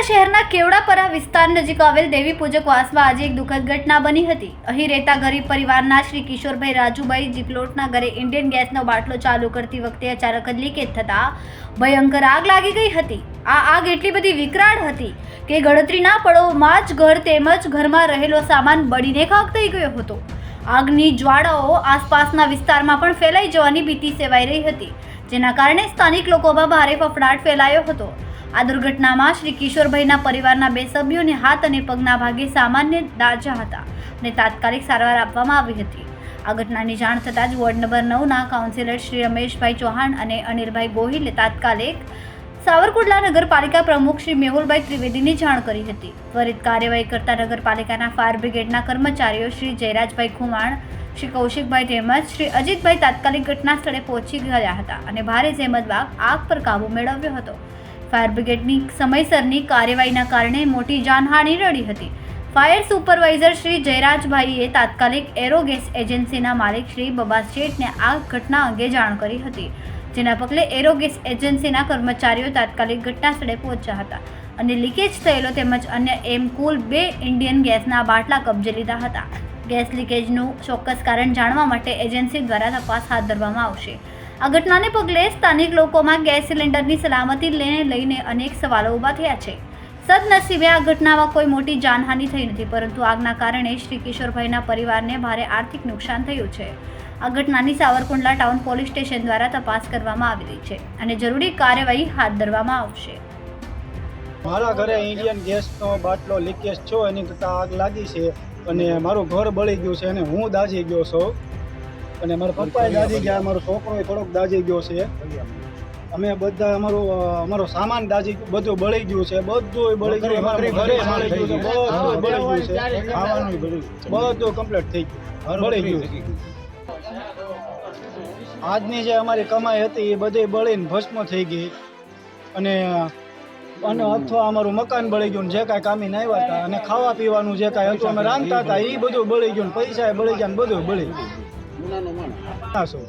કેવડાપરા વિસ્તાર નજીક આવેલ દેવી પૂજક વાસમાં આજે એક દુઃખદ ઘટના બની હતી. અહીં રહેતા ગરીબ પરિવારના શ્રી કિશોરભાઈ રાજુભાઈ જીપલોટના ઘરે ઇન્ડિયન ગેસનો બાટલો ચાલુ કરતી વખતે અચાનક જ લીકેજ થતાં ભયંકર આગ લાગી ગઈ હતી. આ આગ એટલી બધી વિકરાળ હતી કે ગણતરીના પળોમાં જ ઘર તેમજ ઘરમાં રહેલો સામાન બળીને ખાક થઈ ગયો હતો. આગની જ્વાળાઓ આસપાસના વિસ્તારમાં પણ ફેલાઈ જવાની ભીતિ સેવાઈ રહી હતી, જેના કારણે સ્થાનિક લોકોમાં ભારે ફફડાટ ફેલાયો હતો. આ દુર્ઘટનામાં શ્રી કિશોરભાઈના પરિવારના બે સભ્યોને હાથ અને પગના ભાગે સામાન્ય દાજા હતા અને તાત્કાલિક સારવાર આપવામાં આવી હતી. આ ઘટનાની જાણ થતાં જ વોર્ડ નંબર નવના કાઉન્સિલર શ્રી રમેશભાઈ ચૌહાણ અને અનિલભાઈ ગોહિલે તાત્કાલિક સાવરકુંડલા નગરપાલિકા પ્રમુખ શ્રી મેહુલભાઈ ત્રિવેદીની જાણ કરી હતી. ત્વરિત કાર્યવાહી કરતા નગરપાલિકાના ફાયર બ્રિગેડના કર્મચારીઓ શ્રી જયરાજભાઈ ખુમાણ, શ્રી કૌશિકભાઈ તેમજ શ્રી અજીતભાઈ તાત્કાલિક ઘટના સ્થળે પહોંચી ગયા હતા અને ભારે જેમતબાગ આગ પર કાબુ મેળવ્યો હતો. ફાયર બ્રિગેડની સમયસરની કાર્યવાહીના કારણે મોટી જાનહાનિ રડી હતી. ફાયર સુપરવાઇઝર શ્રી જયરાજભાઈએ તાત્કાલિક એરોગેસ એજન્સીના માલિક શ્રી બબા શેઠને આ ઘટના અંગે જાણ કરી હતી, જેના પગલે એરોગેસ એજન્સીના કર્મચારીઓ તાત્કાલિક ઘટના સ્થળે પહોંચ્યા હતા અને લીકેજ થયેલો તેમજ અન્ય એમ કુલ બે ઇન્ડિયન ગેસના બાટલા કબજે લીધા હતા. ગેસ લીકેજનું ચોક્કસ કારણ જાણવા માટે એજન્સી દ્વારા તપાસ હાથ ધરવામાં આવશે. આ ઘટનાને પગલે સ્થાનિક લોકોમાં ગેસ સિલિન્ડરની સલામતીને લઈને અનેક સવાલો ઊભા થયા છે. સદનસીબે આ ઘટનામાં કોઈ મોટી જાનહાનિ થઈ નથી, પરંતુ આગના કારણે શ્રી કિશોરભાઈના પરિવારને ભારે આર્થિક નુકસાન થયું છે. આ ઘટનાની સાવરકુંડલા ટાઉન પોલીસ સ્ટેશન દ્વારા તપાસ કરવામાં આવી રહી છે અને જરૂરી કાર્યવાહી હાથ ધરવામાં આવશે. મારા ઘરે ઇન્ડિયન ગેસનો બાટલો લીકેજ છો એની કરતાં આગ લાગી છે અને મારું ઘર બળી ગયું છે અને હું દાઝી ગયો છું. અને મારા પપ્પાએ દાજી ગયા મારો છોકરો થોડોક દાજી ગયો છે. અમે બધા અમારો અમારો સામાન દાજી બધું બળી ગયું છે બધું બળી ગયું અમારા ઘરે બળી ગયું છે બધું બળી ગયું છે. ખાવાનું બધું. કમ્પ્લીટ થઈ ગયું. બળી ગયું આજની જે અમારી કમાઈ હતી એ બધી બળીને ભસ્મ થઈ ગઈ. અને અને અથવા અમારું મકાન બળી ગયું જે કાંઈ કામી આવ્યા હતા અને ખાવા પીવાનું જે કાંઈ હતું અમે રાંધતા હતા એ બધું બળી ગયું પૈસા બળી ગયા બધું બળી ગયું. હા, શું